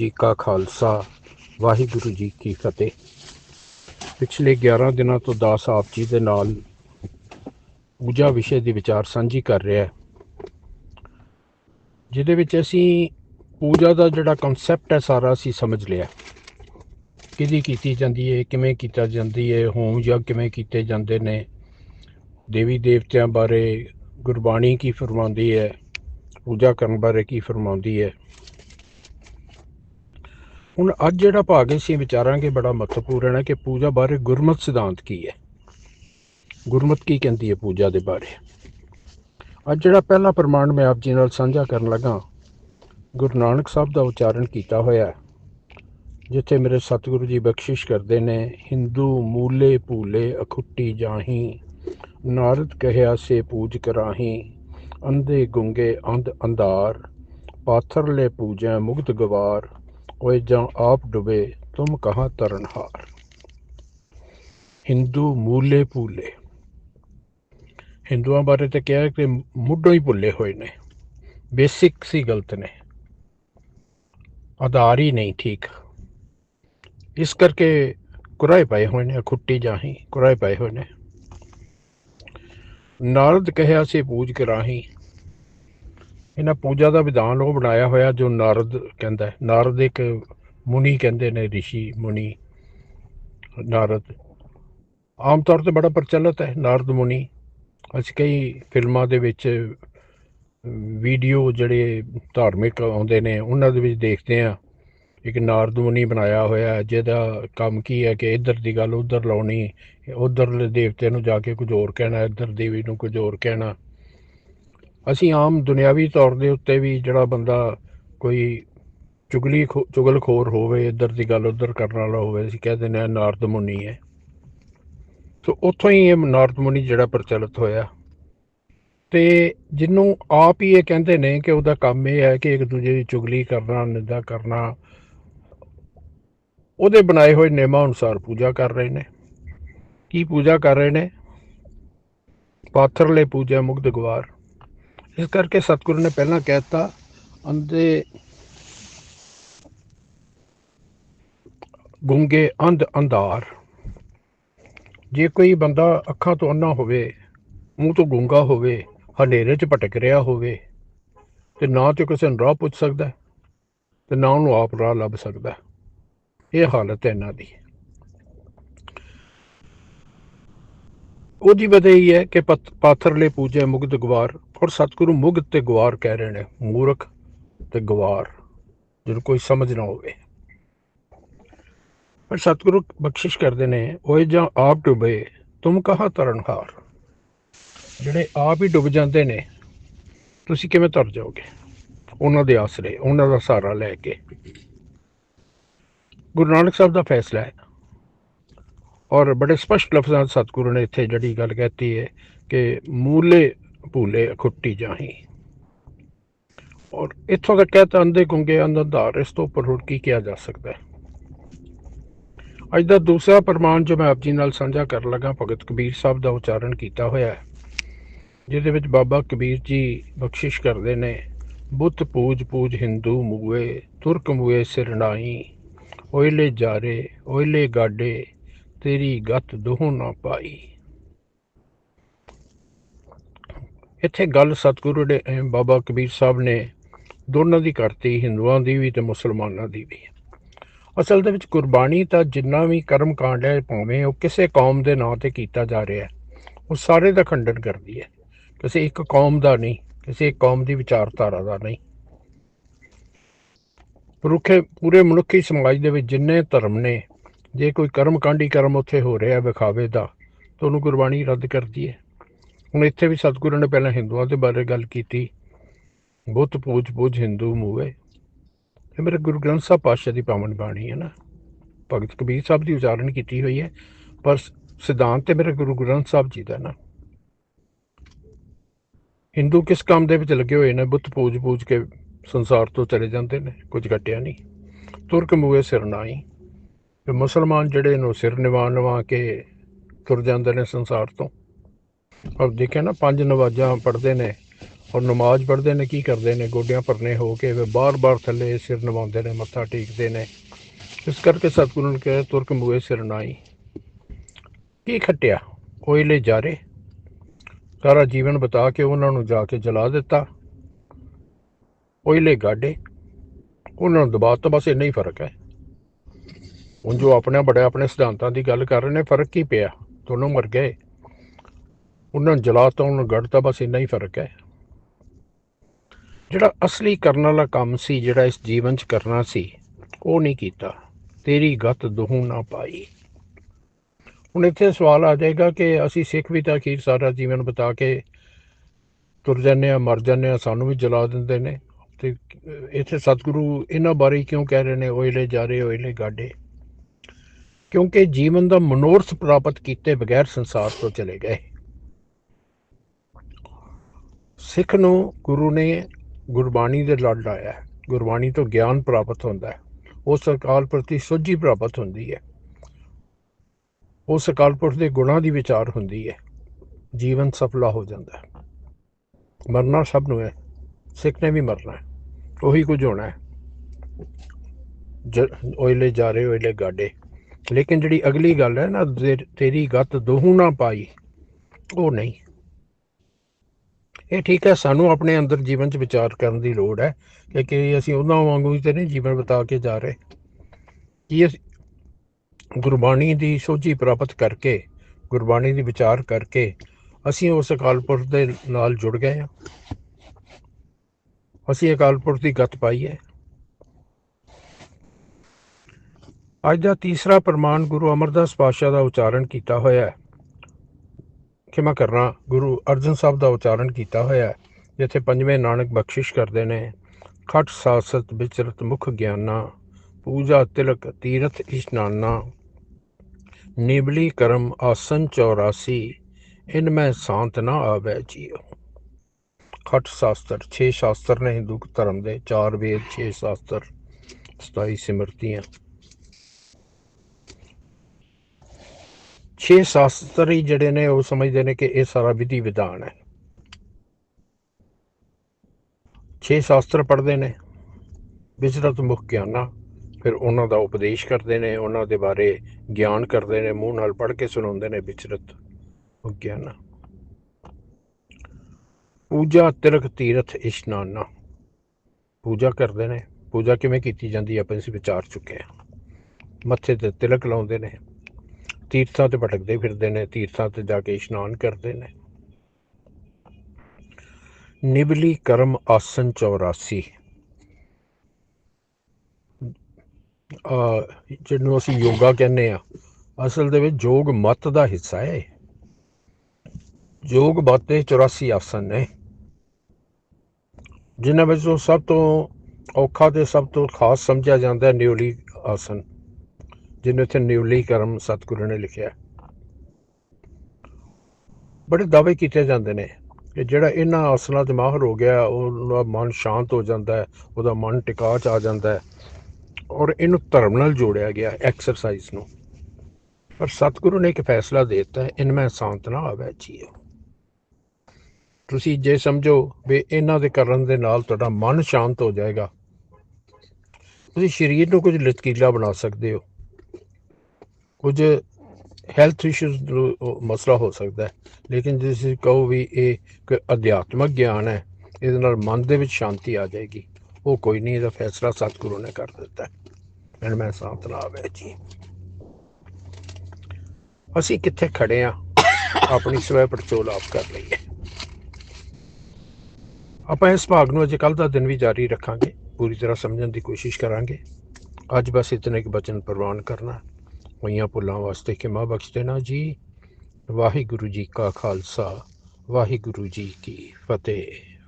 ਜੀ ਕਾ ਖਾਲਸਾ, ਵਾਹਿਗੁਰੂ ਜੀ ਕੀ ਫਤਿਹ। ਪਿਛਲੇ 11 ਦਿਨਾਂ ਤੋਂ ਦਾਸ ਆਪ ਜੀ ਦੇ ਨਾਲ ਪੂਜਾ ਵਿਸ਼ੇ ਦੀ ਵਿਚਾਰ ਸਾਂਝੀ ਕਰ ਰਿਹਾ ਹੈ। ਜਿਹਦੇ ਵਿੱਚ ਅਸੀਂ ਪੂਜਾ ਦਾ ਜਿਹੜਾ ਕਨਸੈਪਟ ਹੈ, ਸਾਰਾ ਅਸੀਂ ਸਮਝ ਲਿਆ ਕਿਹਦੀ ਕੀਤੀ ਜਾਂਦੀ ਹੈ, ਕਿਵੇਂ ਕੀਤਾ ਜਾਂਦੀ ਹੈ, ਹੋਮ ਜਾਂ ਕਿਵੇਂ ਕੀਤੇ ਜਾਂਦੇ ਨੇ, ਦੇਵੀ ਦੇਵਤਿਆਂ ਬਾਰੇ ਗੁਰਬਾਣੀ ਕੀ ਫਰਮਾਉਂਦੀ ਹੈ, ਪੂਜਾ ਕਰਨ ਬਾਰੇ ਕੀ ਫਰਮਾਉਂਦੀ ਹੈ। ਹੁਣ ਅੱਜ ਜਿਹੜਾ ਭਾਗ ਅਸੀਂ ਵਿਚਾਰਾਂਗੇ ਬੜਾ ਮਹੱਤਵਪੂਰਨ ਹੈ ਕਿ ਪੂਜਾ ਬਾਰੇ ਗੁਰਮਤ ਸਿਧਾਂਤ ਕੀ ਹੈ? ਗੁਰਮਤ ਕੀ ਕਹਿੰਦੀ ਹੈ ਪੂਜਾ ਦੇ ਬਾਰੇ? ਅੱਜ ਜਿਹੜਾ ਪਹਿਲਾ ਪ੍ਰਮਾਣ ਮੈਂ ਆਪ ਜੀ ਨਾਲ ਸਾਂਝਾ ਕਰਨ ਲੱਗਾ, ਗੁਰੂ ਨਾਨਕ ਸਾਹਿਬ ਦਾ ਉਚਾਰਨ ਕੀਤਾ ਹੋਇਆ ਜਿੱਥੇ ਮੇਰੇ ਸਤਿਗੁਰੂ ਜੀ ਬਖਸ਼ਿਸ਼ ਕਰਦੇ ਨੇ, ਹਿੰਦੂ ਮੂਲੇ ਭੂਲੇ ਅਖੁੱਟੀ ਜਾਹੀ, ਨਾਰਦ ਕਹਿਆ ਸੇ ਪੂਜ ਕਰਾਹੀ, ਅੰਧੇ ਗੁੰਗੇ ਅੰਧ ਅੰਧਾਰ ਪਾਥਰ ਲੈ ਪੂਜੈ ਮੁਗਤ ਗਵਾਰ ਓਏ ਜਾਂ ਆਪ ਡੁਬੇ, ਤੁਮ ਕਹਾਂ ਤਰਨਹਾਰ? ਹਿੰਦੂ ਮੂਲੇ ਭੂਲੇ। ਹਿੰਦੂਆਂ ਬਾਰੇ ਤੇ ਕਿਹਾ ਕਿ ਮੁੱਢੋਂ ਹੀ ਭੁੱਲੇ ਹੋਏ ਨੇ। ਬੇਸਿਕ ਸੀ ਗਲਤ ਨੇ। ਆਧਾਰ ਹੀ ਨਹੀਂ ਠੀਕ। ਇਸ ਕਰਕੇ ਕੁਰਾਏ ਪਏ ਹੋਏ ਨੇ ਖੁੱਟੀ ਜਾਹੀ ਕੁਰਾਏ ਪਏ ਹੋਏ ਨੇ। ਨਾਰਦ ਕਹਿਆ ਸੀ, ਪੂਜ ਕਰਾਹੀ। ਇਹਨਾਂ ਪੂਜਾ ਦਾ ਵਿਧਾਨ ਉਹ ਬਣਾਇਆ ਹੋਇਆ ਜੋ ਨਾਰਦ ਕਹਿੰਦਾ ਹੈ। ਨਾਰਦ ਇੱਕ ਮੁਨੀ ਕਹਿੰਦੇ ਨੇ, ਰਿਸ਼ੀ ਮੁਨੀ, ਨਾਰਦ। ਆਮ ਤੌਰ ਤੇ ਬੜਾ ਪ੍ਰਚਲਿਤ ਹੈ ਨਾਰਦ ਮੁਨੀ। ਅਸੀਂ ਕਈ ਫਿਲਮਾਂ ਦੇ ਵਿੱਚ, ਵੀਡੀਓ ਜਿਹੜੇ ਧਾਰਮਿਕ ਆਉਂਦੇ ਨੇ, ਉਹਨਾਂ ਦੇ ਵਿੱਚ ਦੇਖਦੇ ਆ ਇੱਕ ਨਾਰਦ ਮੁਨੀ ਬਣਾਇਆ ਹੋਇਆ, ਜਿਹਦਾ ਕੰਮ ਕੀ ਹੈ ਕਿ ਇੱਧਰ ਦੀ ਗੱਲ ਉੱਧਰ ਲਾਉਣੀ, ਉੱਧਰਲੇ ਦੇਵਤੇ ਨੂੰ ਜਾ ਕੇ ਕੁਝ ਹੋਰ ਕਹਿਣਾ, ਇੱਧਰ ਦੇਵੀ ਨੂੰ ਕੁਝ ਹੋਰ ਕਹਿਣਾ। ਅਸੀਂ ਆਮ ਦੁਨਿਆਵੀ ਤੌਰ ਦੇ ਉੱਤੇ ਵੀ ਜਿਹੜਾ ਬੰਦਾ ਕੋਈ ਚੁਗਲੀ ਖੋ- ਚੁਗਲਖੋਰ ਹੋਵੇ, ਇੱਧਰ ਦੀ ਗੱਲ ਉੱਧਰ ਕਰਨ ਵਾਲਾ ਹੋਵੇ, ਅਸੀਂ ਕਹਿ ਦਿੰਦੇ ਹਾਂ ਨਾਰਦ ਮੁਨੀ ਹੈ। ਸੋ ਉੱਥੋਂ ਹੀ ਇਹ ਨਾਰਦ ਮੁਨੀ ਜਿਹੜਾ ਪ੍ਰਚਲਿਤ ਹੋਇਆ। ਤੇ ਜਿਹਨੂੰ ਆਪ ਹੀ ਇਹ ਕਹਿੰਦੇ ਨੇ ਕਿ ਉਹਦਾ ਕੰਮ ਇਹ ਹੈ ਕਿ ਇੱਕ ਦੂਜੇ ਦੀ ਚੁਗਲੀ ਕਰਨਾ, ਨਿੰਦਾ ਕਰਨਾ, ਉਹਦੇ ਬਣਾਏ ਹੋਏ ਨਿਯਮਾਂ ਅਨੁਸਾਰ ਪੂਜਾ ਕਰ ਰਹੇ ਨੇ। ਕੀ ਪੂਜਾ ਕਰ ਰਹੇ ਨੇ? ਪਾਥਰਲੇ ਪੂਜਾ ਮੁਗਧ ਗਵਾਰ। ਇਸ ਕਰਕੇ ਸਤਿਗੁਰੂ ਨੇ ਪਹਿਲਾਂ ਕਹਿਤਾ ਅੰਧੇ ਗੁੰਗੇ ਅੰਧ ਅੰਧਾਰ। ਜੇ ਕੋਈ ਬੰਦਾ ਅੱਖਾਂ ਤੋਂ ਅੰਨਾ ਹੋਵੇ ਮੂੰਹ ਤੋਂ ਗੁੰਗਾ ਹੋਵੇ ਹਨੇਰੇ 'ਚ ਭਟਕ ਰਿਹਾ ਹੋਵੇ ਤੇ ਨਾ ਤੇ ਕਿਸੇ ਨੂੰ ਰਾਹ ਪੁੱਛ ਸਕਦਾ ਹੈ, ਤੇ ਨਾ ਉਹਨੂੰ ਆਪ ਰਾਹ ਲੱਭ ਸਕਦਾ। ਇਹ ਹਾਲਤ ਹੈ ਇਹਨਾਂ ਦੀ। ਉਹਦੀ ਵਜ੍ਹਾ ਇਹ ਹੈ ਕਿ ਪਤ- ਪਾਥਰਲੇ ਪੂਜੇ ਮੁਗਧ ਗਵਾਰ ਔਰ ਸਤਿਗੁਰੂ ਮੁਗਧ ਤੇ ਗਵਾਰ ਕਹਿ ਰਹੇ ਨੇ, ਮੂਰਖ ਤੇ ਗਵਾਰ ਜਿਹਨੂੰ ਕੋਈ ਸਮਝ ਨਾ ਹੋਵੇ। ਪਰ ਸਤਿਗੁਰੂ ਬਖਸ਼ਿਸ਼ ਕਰਦੇ ਨੇ, ਓਏ ਜਾਂ ਆਪ ਡੁੱਬੇ, ਤੁਮ ਕਹਾ ਤਰਨਹਾਰ? ਜਿਹੜੇ ਆਪ ਹੀ ਡੁੱਬ ਜਾਂਦੇ ਨੇ, ਤੁਸੀਂ ਕਿਵੇਂ ਤਰ ਜਾਓਗੇ? ਉਹਨਾਂ ਦੇ ਆਸਰੇ, ਉਹਨਾਂ ਦਾ ਸਹਾਰਾ ਲੈ ਕੇ। ਗੁਰੂ ਨਾਨਕ ਸਾਹਿਬ ਦਾ ਫੈਸਲਾ ਹੈ। ਔਰ ਬੜੇ ਸਪਸ਼ਟ ਲਫ਼ਜ਼ਾਂ 'ਚ ਸਤਿਗੁਰੂ ਨੇ ਇੱਥੇ ਜਿਹੜੀ ਗੱਲ ਕਹਿਤੀ ਹੈ ਕਿ ਮੂਲੇ ਭੂਲੇ ਖੁੱਟੀ ਜਾਹੀ। ਔਰ ਇੱਥੋਂ ਤੱਕ ਕਹਿਤਾ ਅੰਧੇ ਗੁੰਗੇ ਅੰਧਾਰ ਇਸ ਤੋਂ ਉੱਪਰ ਹੋਰ ਕੀ ਕਿਹਾ ਜਾ ਸਕਦਾ ਹੈ? ਅੱਜ ਦਾ ਦੂਸਰਾ ਪ੍ਰਮਾਣ ਜੋ ਮੈਂ ਆਪ ਜੀ ਨਾਲ ਸਾਂਝਾ ਕਰਨ ਲੱਗਾ, ਭਗਤ ਕਬੀਰ ਸਾਹਿਬ ਦਾ ਉਚਾਰਨ ਕੀਤਾ ਹੋਇਆ ਹੈ, ਜਿਹਦੇ ਵਿੱਚ ਬਾਬਾ ਕਬੀਰ ਜੀ ਬਖਸ਼ਿਸ਼ ਕਰਦੇ ਨੇ, ਬੁੱਤ ਪੂਜ ਪੂਜ ਹਿੰਦੂ ਮੂਏ, ਤੁਰਕ ਮੂਏ ਸਿਰਨਾਈ ਓਇਲੇ ਜਾਰੇ, ਓਇਲੇ ਗਾਡੇ ਤੇਰੀ ਗਤ ਦੋਹ ਨਾ ਪਾਈ। ਇੱਥੇ ਗੱਲ ਸਤਿਗੁਰੂ ਦੇ ਬਾਬਾ ਕਬੀਰ ਸਾਹਿਬ ਨੇ ਦੋਨਾਂ ਦੀ ਕਰਤੀ ਹਿੰਦੂਆਂ ਦੀ ਵੀ ਤੇ ਮੁਸਲਮਾਨਾਂ ਦੀ ਵੀ। ਅਸਲ ਦੇ ਵਿੱਚ ਕੁਰਬਾਨੀ ਤਾਂ ਜਿੰਨਾ ਵੀ ਕਰਮ ਕਾਂਡ ਹੈ, ਭਾਵੇਂ ਉਹ ਕਿਸੇ ਕੌਮ ਦੇ ਨਾਂ ਤੇ ਕੀਤਾ ਜਾ ਰਿਹਾ ਹੈ, ਉਹ ਸਾਰੇ ਦਾ ਖੰਡਨ ਕਰਦੀ ਹੈ। ਕਿਸੇ ਇੱਕ ਕੌਮ ਦਾ ਨਹੀਂ, ਕਿਸੇ ਇੱਕ ਕੌਮ ਦੀ ਵਿਚਾਰਧਾਰਾ ਦਾ ਨਹੀਂ। ਪਰੁਖੇ ਪੂਰੇ ਮਨੁੱਖੀ ਸਮਾਜ ਦੇ ਵਿੱਚ ਜਿੰਨੇ ਧਰਮ ਨੇ ਜੇ ਕੋਈ ਕਰਮ ਕਾਂਡੀ ਕਰਮ ਉੱਥੇ ਹੋ ਰਿਹਾ ਵਿਖਾਵੇ ਦਾ, ਤਾਂ ਉਹਨੂੰ ਗੁਰਬਾਣੀ ਰੱਦ ਕਰਦੀ ਹੈ। ਹੁਣ ਇੱਥੇ ਵੀ ਸਤਿਗੁਰੂ ਨੇ ਪਹਿਲਾਂ ਹਿੰਦੂਆਂ ਦੇ ਬਾਰੇ ਗੱਲ ਕੀਤੀ। ਬੁੱਤ ਪੂਜ ਪੂਜ ਹਿੰਦੂ, ਮੂਵੇ। ਇਹ ਮੇਰੇ ਗੁਰੂ ਗ੍ਰੰਥ ਸਾਹਿਬ ਪਾਤਸ਼ਾਹ ਦੀ ਪਾਵਨ ਬਾਣੀ ਹੈ ਨਾ। ਭਗਤ ਕਬੀਰ ਸਾਹਿਬ ਦੀ ਉਚਾਰਨ ਕੀਤੀ ਹੋਈ ਹੈ, ਪਰ ਸਿਧਾਂਤ ਤੇ ਮੇਰੇ ਗੁਰੂ ਗ੍ਰੰਥ ਸਾਹਿਬ ਜੀ ਦਾ ਨਾ। ਹਿੰਦੂ ਕਿਸ ਕੰਮ ਦੇ ਵਿੱਚ ਲੱਗੇ ਹੋਏ ਨੇ? ਬੁੱਤ ਪੂਜ ਪੂਜ ਕੇ ਸੰਸਾਰ ਤੋਂ ਚਲੇ ਜਾਂਦੇ ਨੇ, ਕੁਝ ਘਟਿਆ ਨਹੀਂ। ਤੁਰਕ ਮੂਏ ਸਿਰ ਨਾਈ ਤੇ ਮੁਸਲਮਾਨ ਜਿਹੜੇ ਨੂੰ ਸਿਰ ਨਿਵਾ ਨਿਵਾ ਕੇ ਤੁਰ ਜਾਂਦੇ ਨੇ ਸੰਸਾਰ ਤੋਂ। ਔਰ ਦੇਖਿਆ ਨਾ, ਪੰਜ ਨਵਾਜ਼ਾਂ ਪੜ੍ਹਦੇ ਨੇ ਔਰ ਨਮਾਜ਼ ਪੜ੍ਹਦੇ ਨੇ, ਕੀ ਕਰਦੇ ਨੇ? ਗੋਡਿਆਂ ਪਰਨੇ ਹੋ ਕੇ ਫਿਰ ਬਾਰ-ਬਾਰ ਥੱਲੇ ਸਿਰ ਨਵਾਉਂਦੇ ਨੇ, ਮੱਥਾ ਟੇਕਦੇ ਨੇ। ਇਸ ਕਰਕੇ ਸਤਿਗੁਰੂ ਨੇ ਕਿਹਾ, ਤੁਰਕ ਮੂਏ ਸਿਰ ਨਾਈ ਕੀ ਖੱਟਿਆ? ਕੋਇਲੇ ਜਾਰੇ। ਸਾਰਾ ਜੀਵਨ ਬਤਾ ਕੇ ਉਹਨਾਂ ਨੂੰ ਜਾ ਕੇ ਜਲਾ ਦਿੱਤਾ। ਕੋਇਲੇ ਗਾਡੇ ਉਹਨਾਂ ਨੂੰ ਦਬਾ ਤੋਂ ਬਸ ਇੰਨਾ ਹੀ ਫ਼ਰਕ ਹੈ। ਹੁਣ ਜੋ ਆਪਣੇ ਬੜੇ ਆਪਣੇ ਸਿਧਾਂਤਾਂ ਦੀ ਗੱਲ ਕਰ ਰਹੇ ਨੇ, ਫ਼ਰਕ ਕੀ ਪਿਆ? ਦੋਨੋਂ ਮਰ ਗਏ। ਉਹਨਾਂ ਨੂੰ ਜਲਾਤਾ ਉਹਨਾਂ ਨੂੰ ਗੜਤਾ ਬਸ ਇੰਨਾ ਹੀ ਫ਼ਰਕ ਹੈ। ਜਿਹੜਾ ਅਸਲੀ ਕਰਨ ਵਾਲਾ ਕੰਮ ਸੀ, ਜਿਹੜਾ ਇਸ ਜੀਵਨ 'ਚ ਕਰਨਾ ਸੀ, ਉਹ ਨਹੀਂ ਕੀਤਾ। ਤੇਰੀ ਗਤ ਦੁਹੂ ਨਾ ਪਾਈ। ਹੁਣ ਇੱਥੇ ਸਵਾਲ ਆ ਜਾਏਗਾ ਕਿ ਅਸੀਂ ਸਿੱਖ ਵੀ ਤਾਂ ਅਖੀਰ ਸਾਰਾ ਜੀਵਨ ਬਤਾ ਕੇ ਤੁਰ ਜਾਂਦੇ ਆ ਮਰ ਜਾਂਦੇ ਆ ਸਾਨੂੰ ਵੀ ਜਲਾ ਦਿੰਦੇ ਨੇ। ਤੇ ਇੱਥੇ ਸਤਿਗੁਰੂ ਇਹਨਾਂ ਬਾਰੇ ਕਿਉਂ ਕਹਿ ਰਹੇ ਨੇ? ਓਇਲੇ ਜਾ ਰਹੇ, ਓਇਲੇ ਗਾਡੇ। ਕਿਉਂਕਿ ਜੀਵਨ ਦਾ ਮਨੋਰਥ ਪ੍ਰਾਪਤ ਕੀਤੇ ਬਗੈਰ ਸੰਸਾਰ ਤੋਂ ਚਲੇ ਗਏ। ਸਿੱਖ ਨੂੰ ਗੁਰੂ ਨੇ ਗੁਰਬਾਣੀ ਦੇ ਲੜ ਲਾਇਆ। ਗੁਰਬਾਣੀ ਤੋਂ ਗਿਆਨ ਪ੍ਰਾਪਤ ਹੁੰਦਾ ਹੈ। ਉਸ ਅਕਾਲ ਪ੍ਰਤੀ ਸੋਝੀ ਪ੍ਰਾਪਤ ਹੁੰਦੀ ਹੈ। ਉਸ ਅਕਾਲ ਪੁਰਖ ਦੇ ਗੁਣਾਂ ਦੀ ਵਿਚਾਰ ਹੁੰਦੀ ਹੈ। ਜੀਵਨ ਸਫਲਾ ਹੋ ਜਾਂਦਾ ਹੈ। ਮਰਨਾ ਸਭ ਨੂੰ ਹੈ। ਸਿੱਖ ਨੇ ਵੀ ਮਰਨਾ ਹੈ। ਉਹੀ ਕੁਝ ਹੋਣਾ ਹੈ। ਓਇਲੇ ਜਾ ਰਹੇ, ਓਇਲੇ ਗਾਡੇ। ਲੇਕਿਨ ਜਿਹੜੀ ਅਗਲੀ ਗੱਲ ਹੈ ਨਾ ਤੇ- ਤੇਰੀ ਗੱਤ ਦੋਹੂ ਨਾ ਪਾਈ, ਉਹ ਨਹੀਂ। ਇਹ ਠੀਕ ਹੈ, ਸਾਨੂੰ ਆਪਣੇ ਅੰਦਰ ਜੀਵਨ 'ਚ ਵਿਚਾਰ ਕਰਨ ਦੀ ਲੋੜ ਹੈ ਕਿ ਕਿ ਅਸੀਂ ਉਹਨਾਂ ਵਾਂਗੂ ਹੀ ਤੇ ਨਹੀਂ ਜੀਵਨ ਬਿਤਾ ਕੇ ਜਾ ਰਹੇ। ਕੀ ਅਸੀਂ ਗੁਰਬਾਣੀ ਦੀ ਸੋਝੀ ਪ੍ਰਾਪਤ ਕਰਕੇ, ਗੁਰਬਾਣੀ ਦੀ ਵਿਚਾਰ ਕਰਕੇ ਅਸੀਂ ਉਸ ਅਕਾਲ ਪੁਰਖ ਦੇ ਨਾਲ ਜੁੜ ਗਏ ਹਾਂ? ਅਸੀਂ ਅਕਾਲ ਪੁਰਖ ਦੀ ਗੱਤ ਪਾਈ ਹੈ। ਅੱਜ ਦਾ ਤੀਸਰਾ ਪ੍ਰਮਾਣ ਗੁਰੂ ਅਮਰਦਾਸ ਪਾਤਸ਼ਾਹ ਦਾ ਉਚਾਰਨ ਕੀਤਾ ਹੋਇਆ ਹੈ। ਖਿਮਾ ਕਰਨਾ, ਗੁਰੂ ਅਰਜਨ ਸਾਹਿਬ ਦਾ ਉਚਾਰਨ ਕੀਤਾ ਹੋਇਆ ਹੈ, ਜਿੱਥੇ ਪੰਜਵੇਂ ਨਾਨਕ ਬਖਸ਼ਿਸ਼ ਕਰਦੇ ਨੇ। ਖਟ ਸਾਸਤ ਵਿਚਰਤ ਮੁਖ ਗਿਆਨਾ, ਪੂਜਾ ਤਿਲਕ ਤੀਰਥ ਇਸ਼ਨਾਨਾ ਨਿਬਲੀ ਕਰਮ ਆਸਨ 84 ਇਨ ਮੈਂ ਸ਼ਾਂਤ ਨਾ ਆਵੇ ਜੀਓ ਖਟ ਸ਼ਾਸਤਰ 6 ਸ਼ਾਸਤਰ ਨੇ ਹਿੰਦੂ ਧਰਮ ਦੇ 4 ਵੇਦ 6 ਸ਼ਾਸਤਰ 27 ਸਿਮਰਤੀਆਂ। ਛੇ ਸ਼ਾਸਤਰ ਹੀ ਜਿਹੜੇ ਨੇ ਉਹ ਸਮਝਦੇ ਨੇ ਕਿ ਇਹ ਸਾਰਾ ਵਿਧੀ ਵਿਧਾਨ ਹੈ। ਛੇ ਸ਼ਾਸਤਰ ਪੜ੍ਹਦੇ ਨੇ ਵਿਚਰਤ ਮੁਖ ਗਿਆਨਾ, ਫਿਰ ਉਹਨਾਂ ਦਾ ਉਪਦੇਸ਼ ਕਰਦੇ ਨੇ, ਉਹਨਾਂ ਦੇ ਬਾਰੇ ਗਿਆਨ ਕਰਦੇ ਨੇ, ਮੂੰਹ ਨਾਲ ਪੜ੍ਹ ਕੇ ਸੁਣਾਉਂਦੇ ਨੇ ਵਿਚਰਤ ਮੁਖ ਗਿਆਨਾ। ਪੂਜਾ, ਤਿਰਕ, ਤੀਰਥ, ਇਸ਼ਨਾਨਾ, ਪੂਜਾ ਕਰਦੇ ਨੇ। ਪੂਜਾ ਕਿਵੇਂ ਕੀਤੀ ਜਾਂਦੀ ਹੈ? ਆਪਾਂ ਇਸ ਵਿਚਾਰ ਚੁੱਕੇ ਹਾਂ। ਮੱਥੇ ਤੇ ਤਿਲਕ ਲਾਉਂਦੇ ਨੇ। ਤੀਰਥਾਂ ਤੇ ਭਟਕਦੇ ਫਿਰਦੇ ਨੇ, ਤੀਰਥਾਂ ਤੇ ਜਾ ਕੇ ਇਸ਼ਨਾਨ ਕਰਦੇ ਨੇ। ਨਿਬਲੀ ਕਰਮ ਆਸਨ 84 ਜਿਹਨੂੰ ਅਸੀਂ ਯੋਗਾ ਕਹਿੰਦੇ ਆ, ਅਸਲ ਦੇ ਵਿੱਚ ਯੋਗ ਮਤ ਦਾ ਹਿੱਸਾ ਹੈ ਯੋਗ ਬਾਤੇ 84 ਆਸਨ ਨੇ। ਜਿਨ੍ਹਾਂ ਵਿੱਚੋਂ ਸਭ ਤੋਂ ਔਖਾ ਤੇ ਸਭ ਤੋਂ ਖਾਸ ਸਮਝਿਆ ਜਾਂਦਾ ਹੈ ਨਿਉਲੀ ਆਸਨ। ਜਿਹਨੂੰ ਇੱਥੇ ਨਿਉਲੀ ਕਰਮ ਸਤਿਗੁਰੂ ਨੇ ਲਿਖਿਆ। ਬੜੇ ਦਾਅਵੇ ਕੀਤੇ ਜਾਂਦੇ ਨੇ ਕਿ ਜਿਹੜਾ ਇਹਨਾਂ ਆਸਨਾਂ 'ਚ ਮਾਹਰ ਹੋ ਗਿਆ, ਉਹਦਾ ਮਨ ਸ਼ਾਂਤ ਹੋ ਜਾਂਦਾ ਹੈ, ਉਹਦਾ ਮਨ ਟਿਕਾ 'ਚ ਆ ਜਾਂਦਾ ਹੈ ਔਰ ਇਹਨੂੰ ਧਰਮ ਨਾਲ ਜੋੜਿਆ ਗਿਆ ਐਕਸਰਸਾਈਜ਼ ਨੂੰ। ਪਰ ਸਤਿਗੁਰੂ ਨੇ ਇੱਕ ਫੈਸਲਾ ਦੇ ਦਿੱਤਾ ਹੈ ਇਨ ਮੈਂ ਸ਼ਾਂਤ ਨਾ ਆਵੇ ਜੀਓ। ਤੁਸੀਂ ਜੇ ਸਮਝੋ ਵੀ ਇਹਨਾਂ ਦੇ ਕਰਨ ਦੇ ਨਾਲ ਤੁਹਾਡਾ ਮਨ ਸ਼ਾਂਤ ਹੋ ਜਾਏਗਾ। ਤੁਸੀਂ ਸਰੀਰ ਨੂੰ ਕੁਝ ਲਚਕੀਲਾ ਬਣਾ ਸਕਦੇ ਹੋ। ਕੁਝ ਹੈਲਥ ਇਸ਼ੂਜ਼ ਮਸਲਾ ਹੋ ਸਕਦਾ ਹੈ। ਲੇਕਿਨ ਜੇ ਤੁਸੀਂ ਕਹੋ ਵੀ ਇਹ ਕੋਈ ਅਧਿਆਤਮਕ ਗਿਆਨ ਹੈ, ਇਹਦੇ ਨਾਲ ਮਨ ਦੇ ਵਿੱਚ ਸ਼ਾਂਤੀ ਆ ਜਾਏਗੀ। ਉਹ ਕੋਈ ਨਹੀਂ, ਇਹਦਾ ਫੈਸਲਾ ਸਤਿਗੁਰੂ ਨੇ ਕਰ ਦਿੱਤਾ ਹੈ। ਮੈਂ ਸ਼ਾਂਤ ਨਾ ਆਵੇ ਜੀ। ਅਸੀਂ ਕਿੱਥੇ ਖੜੇ ਆ ਆਪਣੀ ਸਵੈ ਪੜਚੋਲ ਆਪ ਕਰ ਲਈਏ ਆਪਾਂ ਇਸ ਭਾਗ ਨੂੰ ਅਜੇ ਕੱਲ ਦਾ ਦਿਨ ਵੀ ਜਾਰੀ ਰੱਖਾਂਗੇ। ਪੂਰੀ ਤਰ੍ਹਾਂ ਸਮਝਣ ਦੀ ਕੋਸ਼ਿਸ਼ ਕਰਾਂਗੇ। ਅੱਜ ਬਸ ਇਤਨੇ ਕੁ ਬਚਨ ਪ੍ਰਵਾਨ ਕਰਨਾ ਹੋਈਆਂ ਭੁੱਲਾਂ ਵਾਸਤੇ ਖਿਮਾ ਬਖਸ਼ ਦੇਣਾ ਜੀ। ਵਾਹਿਗੁਰੂ ਜੀ ਕਾ ਖਾਲਸਾ, ਵਾਹਿਗੁਰੂ ਜੀ ਕੀ ਫਤਿਹ।